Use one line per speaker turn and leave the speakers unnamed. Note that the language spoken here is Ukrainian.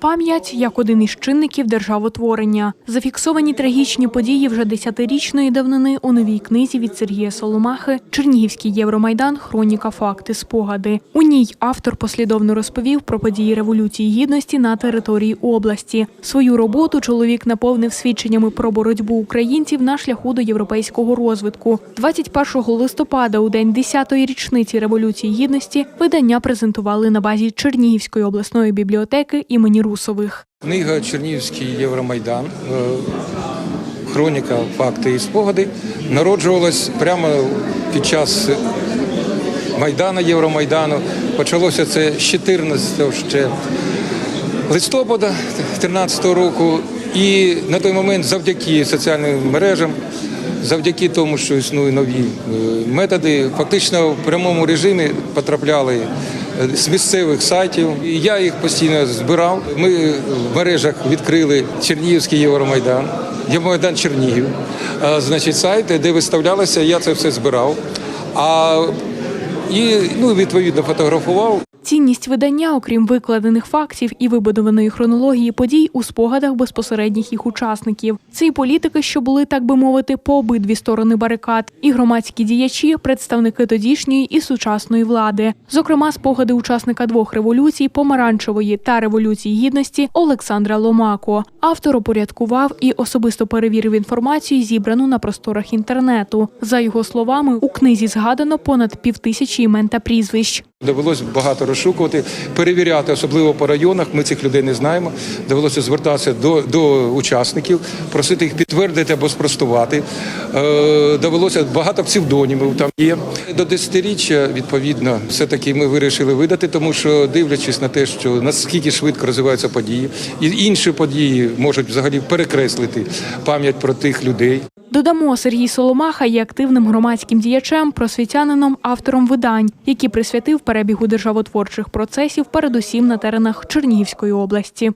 Пам'ять як один із чинників державотворення. Зафіксовані трагічні події вже десятирічної давнини у новій книзі від Сергія Соломахи Чернігівський Євромайдан. Хроніка факти спогади. У ній автор послідовно розповів про події революції гідності на території області. Свою роботу чоловік наповнив свідченнями про боротьбу українців на шляху до європейського розвитку. 21 листопада, у день 10-ї річниці революції гідності, видання презентували на базі Чернігівської обласної бібліотеки імені Русових.
Книга Чернігівський Євромайдан. е, Хроніка, факти і спогади народжувалась прямо під час Майдану, Євромайдану. Почалося це з 14 ще листопада 2013 року. І на той момент, завдяки соціальним мережам, завдяки тому, що існують нові е, методи, фактично в прямому режимі потрапляли з місцевих сайтів. Я їх постійно збирав. Ми в мережах відкрили Чернігівський Євромайдан, Євромайдан Чернігів, е, значить, сайт, де виставлялося, я це все збирав. А і ну, відповідно фотографував.
Цінність видання, окрім викладених фактів і вибудованої хронології подій, у спогадах безпосередніх їх учасників. Це і політики, що були, так би мовити, по обидві сторони барикад, і громадські діячі, представники тодішньої і сучасної влади. Зокрема, спогади учасника двох революцій помаранчевої та революції гідності Олександра Ломако. Автор опорядкував і особисто перевірив інформацію, зібрану на просторах інтернету. За його словами, у книзі згадано понад півтисячі імен та прізвищ.
Довелося багато розшукувати, перевіряти, особливо по районах. Ми цих людей не знаємо. Довелося звертатися до, до учасників, просити їх підтвердити або спростувати. Е, довелося багато псевдонімів там є. До десятиріччя, відповідно, все-таки ми вирішили видати, тому що дивлячись на те, що наскільки швидко розвиваються події, і інші події можуть взагалі перекреслити пам'ять про тих людей.
Додамо, Сергій Соломаха є активним громадським діячем, просвітянином, автором видань, які присвятив перебігу державотворчих процесів, передусім на теренах Чернігівської області.